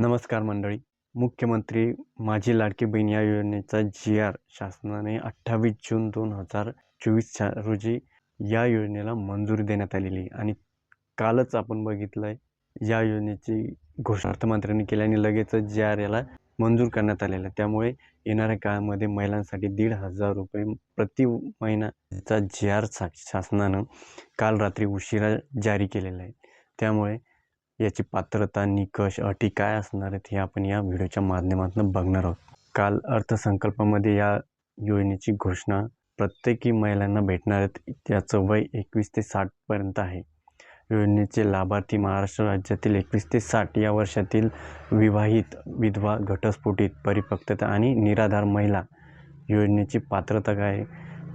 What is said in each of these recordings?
नमस्कार मंडळी. मुख्यमंत्री माझी लाडकी बहीण या योजनेचा जी आर शासनाने अठ्ठावीस जून दोन हजार चोवीस रोजी या योजनेला मंजुरी देण्यात आलेली आहे. आणि कालच आपण बघितलं आहे या योजनेची घोषणा अर्थमंत्र्यांनी केली आणि लगेचच जी आर याला मंजूर करण्यात आलेलं आहे. त्यामुळे येणाऱ्या काळामध्ये महिलांसाठी दीड हजार रुपये प्रति महिनाचा जी आर सा शासनानं काल रात्री उशिरा जारी केलेला आहे. त्यामुळे याची पात्रता निकष अटी काय असणार आहेत हे आपण या व्हिडिओच्या माध्यमातून बघणार आहोत. काल अर्थसंकल्पामध्ये या योजनेची घोषणा प्रत्येकी महिलांना भेटणार आहेत. त्याचं वय एकवीस ते साठपर्यंत आहे. योजनेचे लाभार्थी महाराष्ट्र राज्यातील एकवीस ते साठ या वर्षातील विवाहित विधवा घटस्फोटित परिपक्वता आणि निराधार महिला योजनेची पात्रता काय?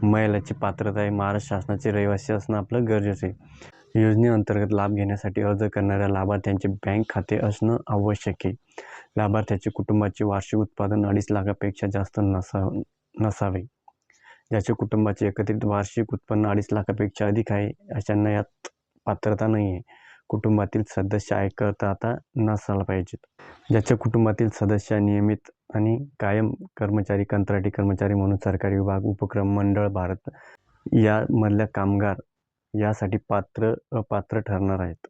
महिलाची पात्रता आहे. महाराष्ट्र शासनाचे रहिवासी असणं आपलं गरजेचं आहे. योजनेअंतर्गत लाभ घेण्यासाठी अर्ज करणाऱ्या लाभार्थ्यांचे बँक खाते असणं आवश्यक आहे. लाभार्थ्याचे कुटुंबाचे वार्षिक उत्पादन अडीच लाखापेक्षा जास्त नसा नसावे. ज्याच्या कुटुंबाचे एकत्रित वार्षिक उत्पन्न अडीच लाखापेक्षा अधिक आहे अशांना यात पात्रता नाही आहे कुटुंबातील सदस्य आयकर आता नसायला पाहिजेत. ज्याच्या कुटुंबातील सदस्य नियमित आणि कायम कर्मचारी कंत्राटी कर्मचारी म्हणून सरकारी विभाग उपक्रम मंडळ भारत यामधल्या कामगार यासाठी पात्र अपात्र ठरणार आहेत.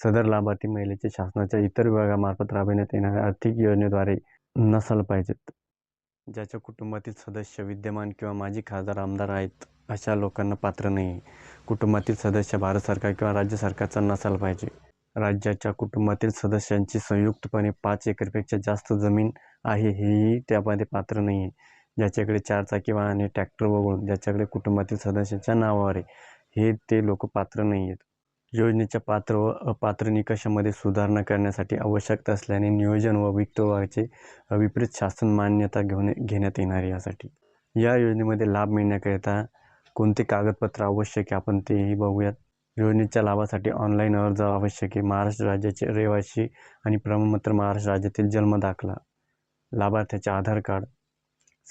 सदर लाभार्थी महिलेचे शासनाच्या इतर विभागामार्फत राबविण्यात येणाऱ्या आर्थिक योजनेद्वारे नसायला पाहिजेत. ज्याच्या कुटुंबातील सदस्य विद्यमान किंवा माजी खासदार आमदार आहेत अशा लोकांना पात्र नाही. आहे कुटुंबातील सदस्य भारत सरकार किंवा राज्य सरकारचा नसायला पाहिजे. राज्याच्या कुटुंबातील सदस्यांची संयुक्तपणे पाच एकरपेक्षा जास्त जमीन आहे हेही त्यामध्ये पात्र नाही आहे ज्याच्याकडे चारचाकी वाहने ट्रॅक्टर वगळून ज्याच्याकडे कुटुंबातील सदस्याच्या नावावर आहे हे ते लोक पात्र नाही आहेत योजनेच्या पात्र व अपात्र निकषामध्ये सुधारणा करण्यासाठी आवश्यकता असल्याने नियोजन व वित्तवाचे विपरीत शासन मान्यता घेऊन घेण्यात येणार आहे यासाठी. या योजनेमध्ये लाभ मिळण्याकरिता कोणते कागदपत्र आवश्यक आहे आपण तेही बघूयात. योजनेच्या लाभासाठी ऑनलाईन अर्ज आवश्यक आहे. महाराष्ट्र राज्याचे रहिवासी आणि प्रमाणपत्र महाराष्ट्र राज्यातील जन्म दाखला. लाभार्थ्याचे आधार कार्ड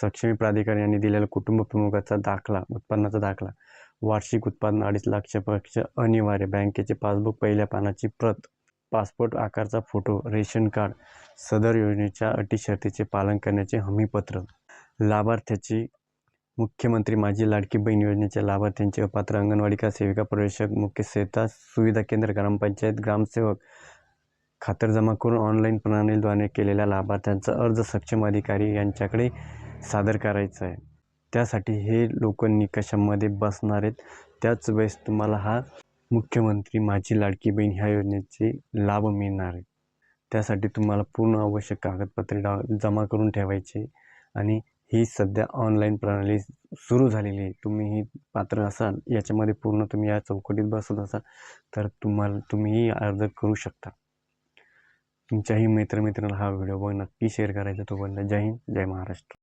सक्षमी प्राधिकरण यांनी दिलेला कुटुंब प्रमुखाचा दाखला उत्पन्नाचा दाखला. वार्षिक उत्पादन अडीच लाखापेक्षा अनिवार्य. बँकेचे पासबुक पहिल्या पानाची प्रत पासपोर्ट आकारचा फोटो रेशन कार्ड सदर योजनेच्या अटी शर्तीचे पालन करण्याचे हमीपत्र. लाभार्थ्याची मुख्यमंत्री माझी लाडकी बहीण योजनेच्या लाभार्थ्यांचे अपात्र अंगणवाडी का सेविका प्रवेशक मुख्य सेवा सुविधा केंद्र ग्रामपंचायत ग्रामसेवक खातर जमा करून ऑनलाईन प्रणालीद्वारे केलेल्या लाभार्थ्यांचा अर्ज सक्षम अधिकारी यांच्याकडे सादर करायचं आहे. त्यासाठी हे लोक निकषामध्ये बसणार आहेत त्याच वेळेस तुम्हाला हा मुख्यमंत्री माझी लाडकी बहीण ह्या योजनेचे लाभ मिळणार आहे त्यासाठी तुम्हाला पूर्ण आवश्यक कागदपत्रे डा जमा करून ठेवायचे आणि ही सध्या ऑनलाईन प्रणाली सुरू झालेली आहे. तुम्ही ही पात्र असाल याच्यामध्ये पूर्ण तुम्ही या चौकटीत बसत असाल तर तुम्हाला तुम्हीही अर्ज करू शकता. तुमच्याही मित्रमित्राला हा व्हिडिओ बघ नक्की शेअर करायचा तो बोलला जय हिंद जय महाराष्ट्र.